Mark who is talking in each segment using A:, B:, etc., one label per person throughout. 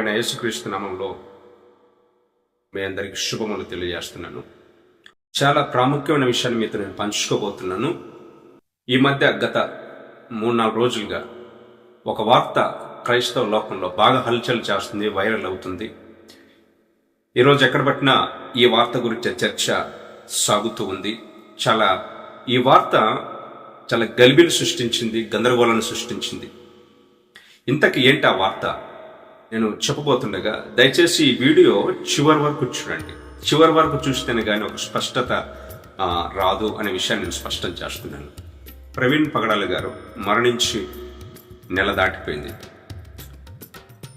A: ప్రభు యేసుక్రీస్తు నామంలో మీ అందరికి శుభములు తెలియజేస్తున్నాను. చాలా ప్రాముఖ్యమైన విషయాన్ని మీతో నేను పంచుకోబోతున్నాను. ఈ మధ్య గత మూడు నాలుగు రోజులుగా ఒక వార్త క్రైస్తవ లోకంలో బాగా హల్చల్ చేస్తుంది వైరల్ అవుతుంది. ఈరోజు ఎక్కడ పట్టినా ఈ వార్త గురించి చర్చ సాగుతూ ఉంది. చాలా ఈ వార్త చాలా గలిబిలు సృష్టించింది గందరగోళాన్ని సృష్టించింది. ఇంతకు ఏంటి ఆ వార్త? నేను చెప్పబోతుండగా దయచేసి ఈ వీడియో చివరి వరకు చూడండి. చివరి వరకు చూస్తేనే కానీ ఒక స్పష్టత రాదు అనే విషయాన్ని నేను స్పష్టం చేస్తున్నాను. ప్రవీణ్ పగడాల గారు మరణించి నెల దాటిపోయింది.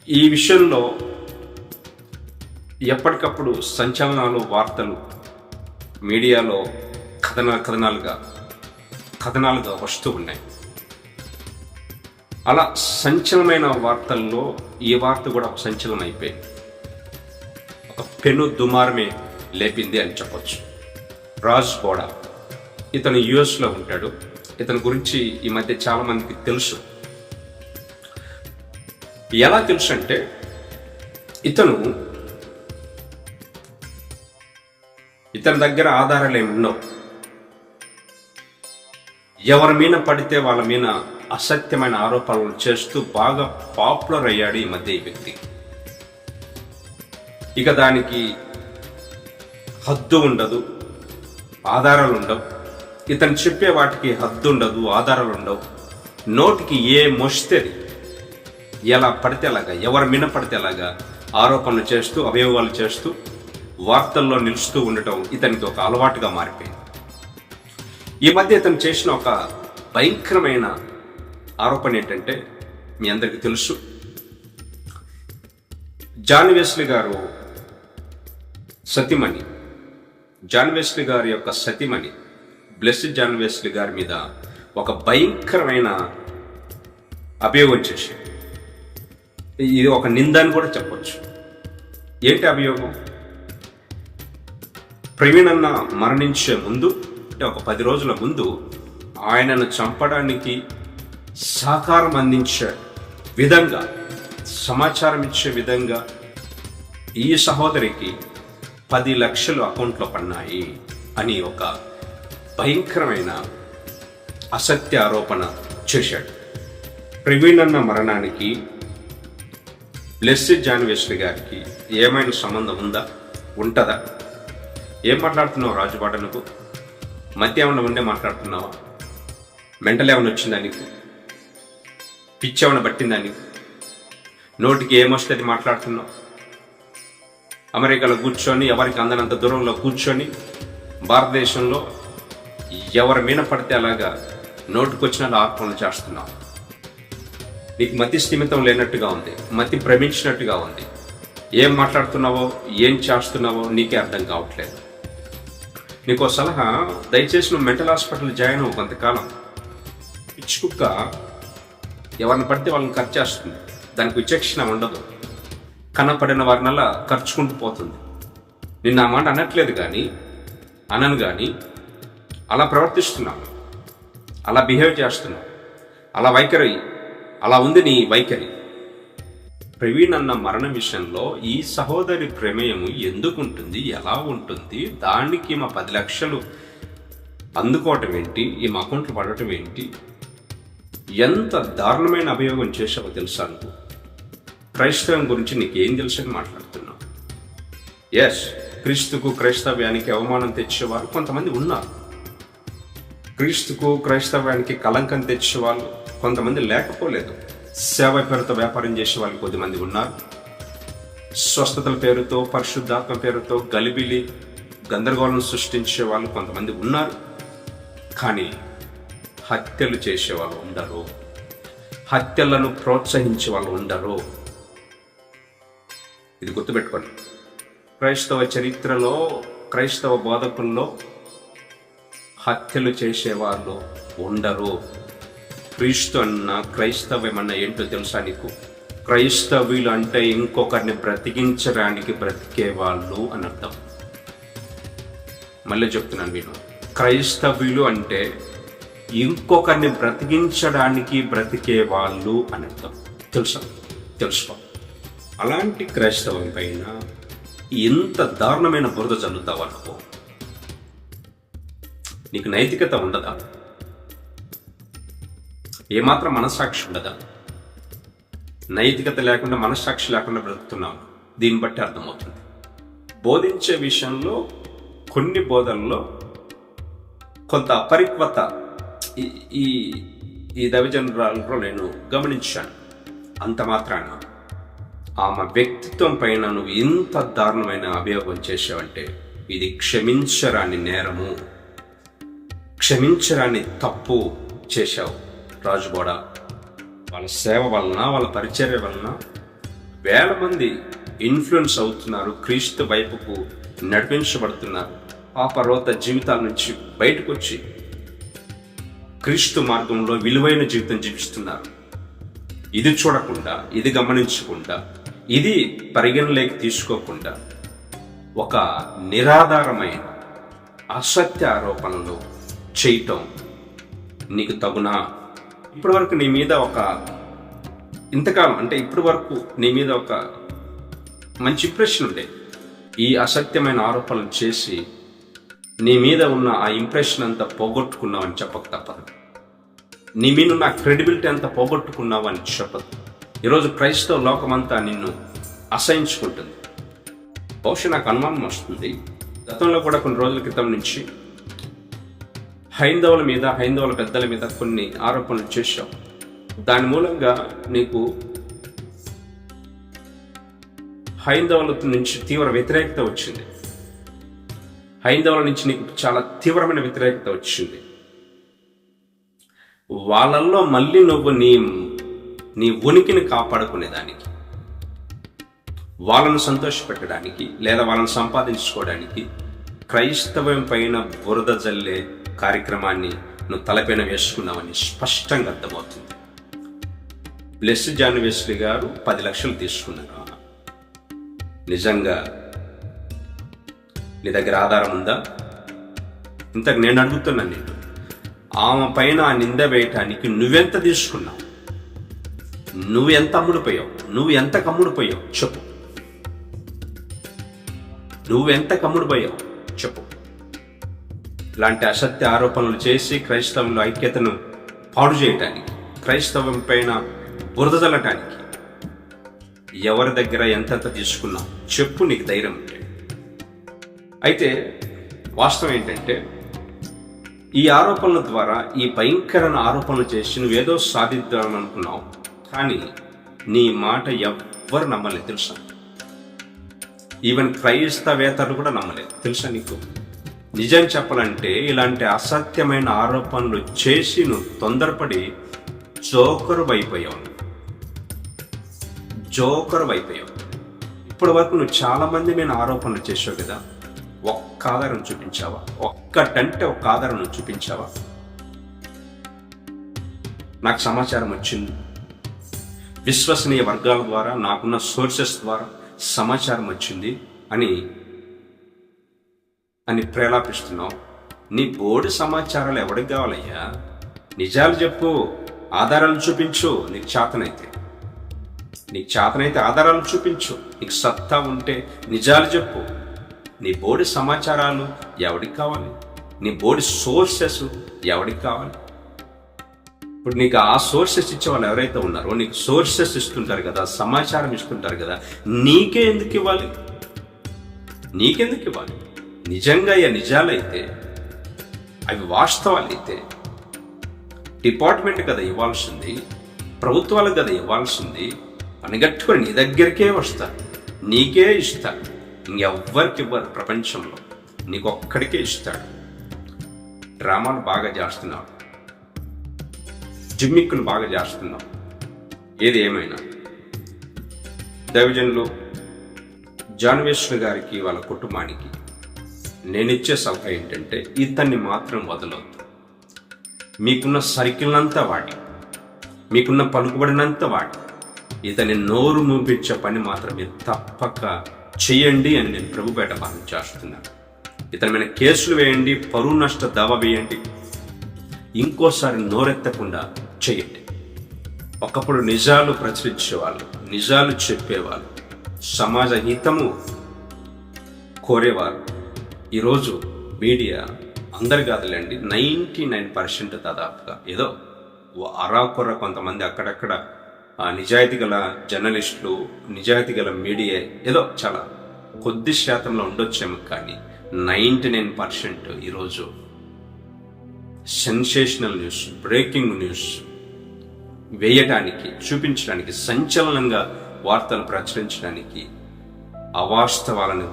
A: ఈ విషయంలో ఎప్పటికప్పుడు సంచలనాలు వార్తలు మీడియాలో కథన కథనాలుగా కథనాలుగా వస్తూ ఉన్నాయి. అలా సంచలనమైన వార్తల్లో ఈ వార్త కూడా ఒక సంచలనం అయిపోయింది ఒక పెను దుమారమే లేపింది అని చెప్పొచ్చు. రాజ్ కూడా ఇతను యుఎస్లో ఉంటాడు. ఇతని గురించి ఈ మధ్య చాలా మందికి తెలుసు. ఎలా తెలుసు అంటే ఇతను ఇతని దగ్గర ఆధారాలు ఏమి ఉండవు. ఎవరి మీద పడితే వాళ్ళ మీద అసత్యమైన ఆరోపణలు చేస్తూ బాగా పాపులర్ అయ్యాడు ఈ మధ్య ఈ వ్యక్తి. ఇక దానికి హద్దు ఉండదు ఆధారాలు ఉండవు. ఇతను చెప్పే వాటికి హద్దు ఉండదు ఆధారాలు ఉండవు. నోటికి ఏ మొస్తేది ఎలా పడితే అలాగా ఎవరు మినపడితే అలాగా ఆరోపణలు చేస్తూ అవయవాలు చేస్తూ వార్తల్లో నిలుస్తూ ఉండటం ఇతనికి ఒక అలవాటుగా మారిపోయింది. ఈ మధ్య ఇతను చేసిన ఒక భయంకరమైన ఆరోపణ ఏంటంటే మీ అందరికీ తెలుసు. జాన్ వెస్లీ గారు సతిమణి. జాన్ వెస్లీ గారి యొక్క సతిమణి బ్లెస్డ్ జాన్ వెస్లీ గారి మీద ఒక భయంకరమైన అభియోగం చేసి ఇది ఒక నింద అని కూడా చెప్పచ్చు. ఏంటి అభియోగం? ప్రవీణ్ అన్న మరణించే ముందు అంటే ఒక పది రోజుల ముందు ఆయనను చంపడానికి సహకారం అందించే విధంగా సమాచారం ఇచ్చే విధంగా ఈ సహోదరికి పది లక్షలు అకౌంట్లో పడినాయి అని ఒక భయంకరమైన అసత్య ఆరోపణ చేశాడు. ప్రవీణ్ అన్న మరణానికి బ్లెస్సిడ్ జాన్వేశ్వరి గారికి ఏమైనా సంబంధం ఉందా? ఉంటుందా? ఏం మాట్లాడుతున్నావు రాజుబాట నువ్వు మధ్య ఏమైనా ఉండే మాట్లాడుతున్నావా? మెంటల్ ఏమైనా వచ్చిందా నీకు? పిచ్చి ఏమైనా పట్టిందా నోటికి ఏమొస్తుంది మాట్లాడుతున్నావు? అమెరికాలో కూర్చొని ఎవరికి అందనంత దూరంలో కూర్చొని భారతదేశంలో ఎవరి మీద పడితే అలాగా నోటికొచ్చిన ఆర్పణలు చేస్తున్నావు. నీకు మతి స్థిమితం లేనట్టుగా ఉంది మతి భ్రమించినట్టుగా ఉంది. ఏం మాట్లాడుతున్నావో ఏం చేస్తున్నావో నీకే అర్థం కావట్లేదు. నీకు సలహా దయచేసి నువ్వు మెంటల్ హాస్పిటల్ జాయిన్ అవ్వు కొంతకాలం. పిచ్చుకుక్క ఎవరిని పడితే వాళ్ళని ఖర్చు చేస్తుంది. దానికి విచక్షణ ఉండదు. కనపడిన వారినల్లా ఖర్చుకుంటూ పోతుంది. నిన్న ఆ మాట అనట్లేదు కానీ అనను కానీ అలా ప్రవర్తిస్తున్నావు అలా బిహేవ్ చేస్తున్నావు అలా వైఖరి అలా ఉంది నీ వైఖరి. ప్రవీణ్ అన్న మరణ విషయంలో ఈ సహోదరి ప్రమేయము ఎందుకు ఉంటుంది ఎలా ఉంటుంది దానికి మా పది లక్షలు అందుకోవటం ఏంటి ఈ మా అకౌంట్లో పడటం ఏంటి ఎంత దారుణమైన అభియోగం చేసావో తెలుసా నువ్వు? క్రైస్తవం గురించి నీకేం తెలుసని మాట్లాడుతున్నావు. ఎస్ క్రీస్తుకు క్రైస్తవ్యానికి అవమానం తెచ్చేవారు కొంతమంది ఉన్నారు. క్రీస్తుకు క్రైస్తవ్యానికి కలంకం తెచ్చే వాళ్ళు కొంతమంది లేకపోలేదు. సేవ పేరుతో వ్యాపారం చేసే వాళ్ళు కొద్దిమంది ఉన్నారు. స్వస్థతల పేరుతో పరిశుద్ధాత్మ పేరుతో గలిబిలి గందరగోళం సృష్టించే వాళ్ళు కొంతమంది ఉన్నారు. కానీ హత్యలు చేసే వాళ్ళు ఉండరు. హత్యలను ప్రోత్సహించే వాళ్ళు ఉండరు. ఇది గుర్తుపెట్టుకోండి. క్రైస్తవ చరిత్రలో క్రైస్తవ బోధకుల్లో హత్యలు చేసేవాళ్ళు ఉండరు. క్రీస్తు అన్న క్రైస్తవమన్న ఏంటో తెలుసా నీకు? క్రైస్తవులు అంటే ఇంకొకరిని బ్రతికించడానికి బ్రతికే వాళ్ళు అని అర్థం. మళ్ళీ చెప్తున్నాను నేను. క్రైస్తవులు అంటే ఇంకొకరిని బ్రతికించడానికి బ్రతికే వాళ్ళు అని అర్థం. తెలుసా? తెలుసుకో అలాంటి క్రైస్తవం పైన ఎంత దారుణమైన బురద చల్లుతావు అనుకో నీకు నైతికత ఉండదా? ఏమాత్రం మనస్సాక్షి ఉండదా? నైతికత లేకుండా మనస్సాక్షి లేకుండా బ్రతుకుతున్నావు. దీన్ని బట్టి అర్థమవుతుంది. బోధించే విషయంలో కొన్ని బోధనలో కొంత అపరిక్వత ఈ- ఈ ఈ దవిజనరాలలో నేను గమనించాను. అంత మాత్రాన ఆమె వ్యక్తిత్వం పైన నువ్వు ఇంత దారుణమైన అభియోగం చేసావంటే ఇది క్షమించరాని నేరము. క్షమించరాని తప్పు చేశావు రాజుగోడ. వాళ్ళ సేవ వలన వాళ్ళ పరిచర్య వలన వేల మంది ఇన్ఫ్లుయెన్స్ అవుతున్నారు క్రీస్తు వైపుకు నడిపించబడుతున్నారు. ఆ పర్వత జీవితాల నుంచి బయటకు వచ్చి క్రీస్తు మార్గంలో విలువైన జీవితం జీవిస్తున్నారు. ఇది చూడకుండా ఇది గమనించకుండా ఇది పరిగణలోకి తీసుకోకుండా ఒక నిరాధారమైన అసత్య ఆరోపణలు చేయటం నీకు తగునా? ఇప్పటి వరకు నీ మీద ఒక ఇంతకాలం అంటే ఇప్పటి వరకు నీ మీద ఒక మంచి ఇంప్రెషన్ ఉండే. ఈ అసత్యమైన ఆరోపణలు చేసి నీ మీద ఉన్న ఆ ఇంప్రెషన్ అంతా పోగొట్టుకున్నావని చెప్పక తప్పదు. నీ మీద ఉన్న క్రెడిబిలిటీ అంతా పోగొట్టుకున్నావని చెప్పదు. ఈరోజు క్రైస్తవ లోకమంతా నిన్ను అసహించుకుంటుంది. బహుశా నాకు అనుమానం వస్తుంది. గతంలో కూడా కొన్ని రోజుల క్రితం నుంచి హైందవుల మీద హైందవుల పెద్దల మీద కొన్ని ఆరోపణలు చేశావు. దాని మూలంగా నీకు హైందవుల నుంచి తీవ్ర వ్యతిరేకత వచ్చింది. హైందవుల నుంచి నీకు చాలా తీవ్రమైన వ్యతిరేకత వచ్చింది. వాళ్ళల్లో మళ్ళీ నువ్వు నీ నీ ఉనికిని కాపాడుకునేదానికి వాళ్ళను సంతోషపెట్టడానికి లేదా వాళ్ళని సంపాదించుకోవడానికి క్రైస్తవం పైన బురద జల్లే కార్యక్రమాన్ని నువ్వు తలపైన వేసుకున్నావని స్పష్టంగా అర్థమవుతుంది. బ్లెస్ జాన్ వెస్లీ గారు పది లక్షలు తీసుకున్నారు. నిజంగా నీ దగ్గర ఆధారం ఉందా? ఇంతకు నేను అడుగుతున్నాను నేను ఆమె పైన ఆ నింద వేయటానికి నువ్వెంత తీసుకున్నావు? నువ్వు ఎంత అమ్ముడిపోయావు నువ్వు ఎంత కమ్ముడిపోయావు చెప్పు. నువ్వు ఎంత చెప్పు. ఇలాంటి అసత్య ఆరోపణలు చేసి క్రైస్తవంలో ఐక్యతను పాడు చేయటానికి క్రైస్తవం పైన బురద తల్లటానికి ఎవరి దగ్గర ఎంతెంత తీసుకున్నావు? చెప్పు నీకు ధైర్యం. అయితే వాస్తవం ఏంటంటే ఈ ఆరోపణల ద్వారా ఈ భయంకరమైన ఆరోపణలు చేసి నువ్వేదో సాధిద్దామని అనుకున్నావు. కానీ నీ మాట ఎవ్వరు నమ్మలేదు తెలుసా? ఈవెన్ క్రైస్తవేతలు కూడా నమ్మలేదు. తెలుసా నీకు? నిజం చెప్పాలంటే ఇలాంటి అసత్యమైన ఆరోపణలు చేసి నువ్వు తొందరపడి జోకరు అయిపోయావు. జోకరు అయిపోయావు. ఇప్పటి వరకు నువ్వు చాలా మంది నేను ఆరోపణలు చేసావు కదా? ఆధారం చూపించావా? ఒక్కటంటే ఒక ఆధారం నువ్వు చూపించావా? నాకు సమాచారం వచ్చింది. విశ్వసనీయ వర్గాల ద్వారా నాకున్న సోర్సెస్ ద్వారా సమాచారం వచ్చింది అని అని ప్రేలాపిస్తున్నావు నీ బోర్డు సమాచారాలు ఎవరికి కావాలయ్యా? నిజాలు చెప్పు ఆధారాలు చూపించు నీకు చేతనైతే. నీకు చేతనైతే ఆధారాలు చూపించు. నీకు సత్తా ఉంటే నిజాలు చెప్పు. నీ బోర్డు సమాచారాలు ఎవరికి కావాలి? నీ బోర్డు సోర్సెస్ ఎవరికి కావాలి? ఇప్పుడు నీకు ఆ సోర్సెస్ ఇచ్చే వాళ్ళు ఎవరైతే ఉన్నారో నీకు సోర్సెస్ ఇస్తుంటారు కదా సమాచారం ఇస్తుంటారు కదా నీకే ఎందుకు ఇవ్వాలి? నీకెందుకు ఇవ్వాలి? నిజంగా అయ్యా నిజాలైతే అవి వాస్తవాలైతే డిపార్ట్మెంట్ కదా ఇవ్వాల్సింది ప్రభుత్వాలకు కదా ఇవ్వాల్సింది అనగట్టుకొని నీ దగ్గరికే వస్తారు నీకే ఇస్తారు. ఇంకెవ్వరికి ఇవ్వరు ప్రపంచంలో నీకు ఒక్కడికే ఇస్తాడు. డ్రామాలు బాగా చేస్తున్నావు. జిమ్మిక్కులు బాగా చేస్తున్నావు. ఏది ఏమైనా. దైవజనులు జాన్వేశ్వర గారికి వాళ్ళ కుటుంబానికి నేనిచ్చే సలహా ఏంటంటే ఇతన్ని మాత్రం వదలవద్దు మీకున్న సర్కిల్నంతా వాడి మీకున్న పలుకుబడినంత వాడి ఇతని నోరు మూపించే పని మాత్రమే తప్పక చేయండి అని నేను ప్రభుపేట భావన చేస్తున్నాను. ఇతని మీద కేసులు వేయండి పరువు నష్ట దావా వేయండి. ఇంకోసారి నోరెత్తకుండా చేయండి. ఒకప్పుడు నిజాలు ప్రచురించేవాళ్ళు నిజాలు చెప్పేవాళ్ళు సమాజ హితము కోరేవారు. ఈరోజు మీడియా అందరు కాదులేండి నైంటీ నైన్ పర్సెంట్ దాదాపుగా ఏదో అరాకొర కొంతమంది అక్కడక్కడ ఆ నిజాయితీ గల జర్నలిస్టులు నిజాయితీ గల మీడియా ఏదో చాలా కొద్ది శాతంలో ఉండొచ్చేమో కానీ నైంటీ నైన్ పర్సెంట్ ఈరోజు సెన్సేషనల్ న్యూస్ బ్రేకింగ్ న్యూస్ వేయడానికి చూపించడానికి సంచలనంగా వార్తలు ప్రచురించడానికి అవాస్తవాలను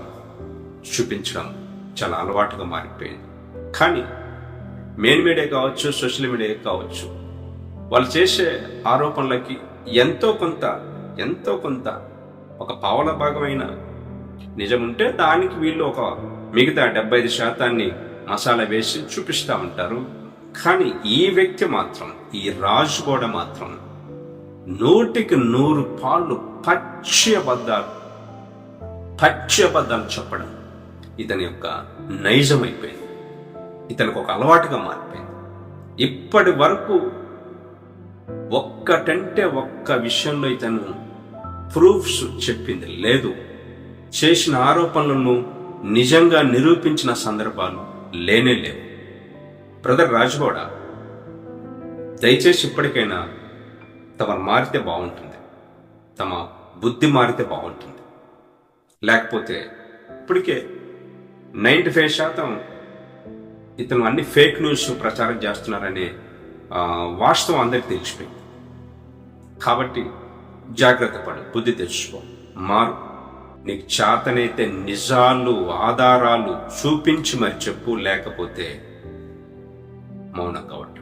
A: చూపించడం చాలా అలవాటుగా మారిపోయింది. కానీ మెయిన్ మీడియా కావచ్చు సోషల్ మీడియా కావచ్చు వాళ్ళు చేసే ఆరోపణలకి ఎంతో కొంత ఎంతో కొంత ఒక పావల భాగమైన నిజం ఉంటే దానికి వీళ్ళు ఒక మిగతా డెబ్బై ఐదు శాతాన్ని మసాలా వేసి చూపిస్తూ ఉంటారు. కానీ ఈ వ్యక్తి మాత్రం ఈ రాజు కూడా మాత్రం నూటికి నూరు పాళ్ళు పచ్చి పచ్చబద్ధాలు చెప్పడం ఇతని యొక్క నైజమైపోయింది. ఇతనికి ఒక అలవాటుగా మారిపోయింది. ఇప్పటి వరకు ఒక్కటంటే ఒక్క విషయంలో ఇతను ప్రూఫ్స్ చెప్పింది లేదు. చేసిన ఆరోపణలను నిజంగా నిరూపించిన సందర్భాలు లేనే లేవు. బ్రదర్ రాజగౌడ దయచేసి ఇప్పటికైనా తమ మారితే బాగుంటుంది. తమ బుద్ధి మారితే బాగుంటుంది. లేకపోతే ఇప్పటికే నైంటీ ఫైవ్ శాతం ఇతను అన్ని ఫేక్ న్యూస్ ప్రచారం చేస్తున్నారనే వాస్తవం అందరికి తెలిసిపోయింది. కాబట్టి జాగ్రత్త పడు బుద్ధి తెచ్చుకో. మారు. నీకు చేతనైతే నిజాలు ఆధారాలు చూపించి మరి చెప్పు లేకపోతే మౌనం కావట్టు